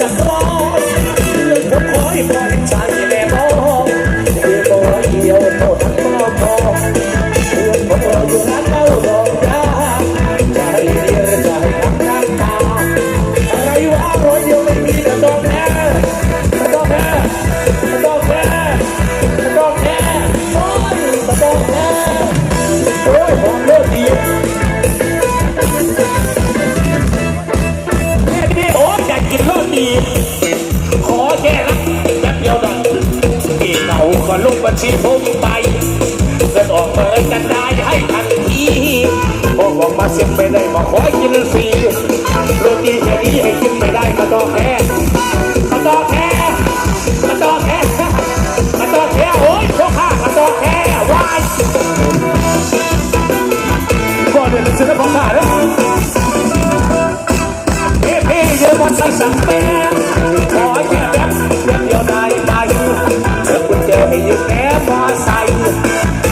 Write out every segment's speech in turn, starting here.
ดัง ก็ลงบัญชีผมไปเงินออกเปิดกันได้ให้ทันทีพอบออกมาเสียงไม่ได้มาขอกินฟรีโรตีแค่นี้ให้กินไม่ได้ก็ต้อแพ้ก็ต้อแพ้ก็ต้อแพ้ก็ต้อแพ้โอ๊ยพวกข้าก็ต้อแพ้วายก่อนเดี๋ยวจะซื้อของข้าเด้อเฮ้เฮ้เยอะวันสั่งสั่งแม่ ยืมแม่มอไซค์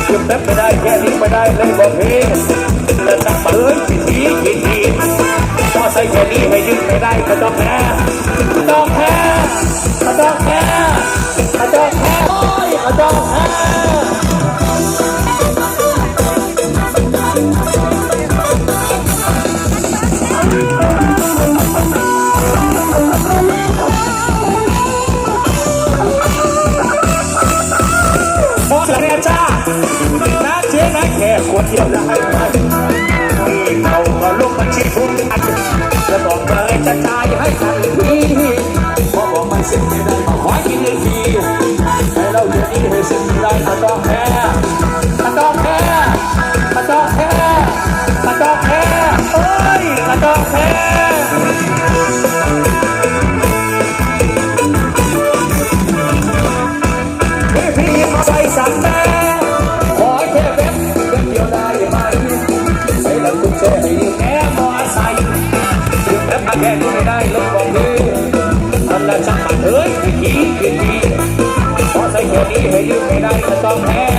ยืมแป๊บไม่ได้แค่นี้ไม่ได้เลยบอกเฮ้แล้วจะเปิด วเดียวได้ไหมนี่เขาก็ลุกมาชี้ทุกอันจะบอกเลยจะตายให้ทันทีพอบอกมันเสร็จไม่ได้มาขอกินเลยทีให้เราเดี๋ยวนี้ให้เสร็จได้ก็ต้องแพ้ เอ้ยพี่พี่พี่พี่ขอใส่แค่นี้ให้ยืมไม่ได้ก็ต้องแพ้